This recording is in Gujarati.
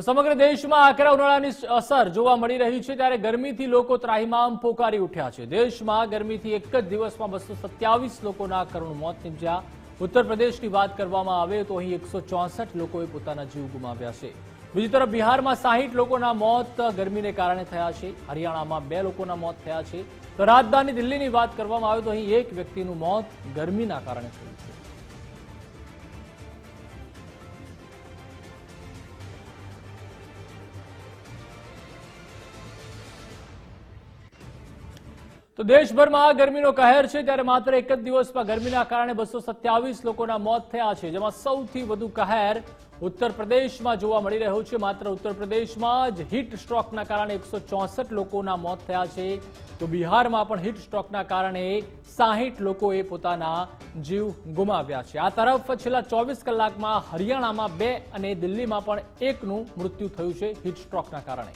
સમગ્ર દેશમાં આકરા ઉનાળાની અસર જોવા મળી રહી છે ત્યારે ગરમીથી લોકો ત્રાહિમામ પોકારી ઉઠ્યા છે. દેશમાં ગરમીથી એક જ દિવસમાં બસો લોકોના કરુણ મોત નીપજ્યા. ઉત્તર પ્રદેશની વાત કરવામાં આવે તો અહીં એકસો લોકોએ પોતાના જીવ ગુમાવ્યા છે. બીજી તરફ બિહારમાં સાહીઠ લોકોના મોત ગરમીને કારણે થયા છે. હરિયાણામાં બે લોકોના મોત થયા છે. તો રાજધાની દિલ્હીની વાત કરવામાં આવે તો અહીં એક વ્યક્તિનું મોત ગરમીના કારણે થયું છે. તો દેશભરમાં ગરમીનો કહેર છે ત્યારે માત્ર એક જ દિવસમાં ગરમીના કારણે બસો સત્યાવીસ લોકોના મોત થયા છે, જેમાં સૌથી વધુ કહેર ઉત્તર પ્રદેશમાં જોવા મળી રહ્યો છે. માત્ર ઉત્તર પ્રદેશમાં જ હીટ સ્ટ્રોકના કારણે એકસો લોકોના મોત થયા છે. તો બિહારમાં પણ હીટ સ્ટ્રોકના કારણે સાહીઠ લોકોએ પોતાના જીવ ગુમાવ્યા છે. આ તરફ છેલ્લા ચોવીસ કલાકમાં હરિયાણામાં બે અને દિલ્હીમાં પણ એકનું મૃત્યુ થયું છે હીટ સ્ટ્રોકના કારણે.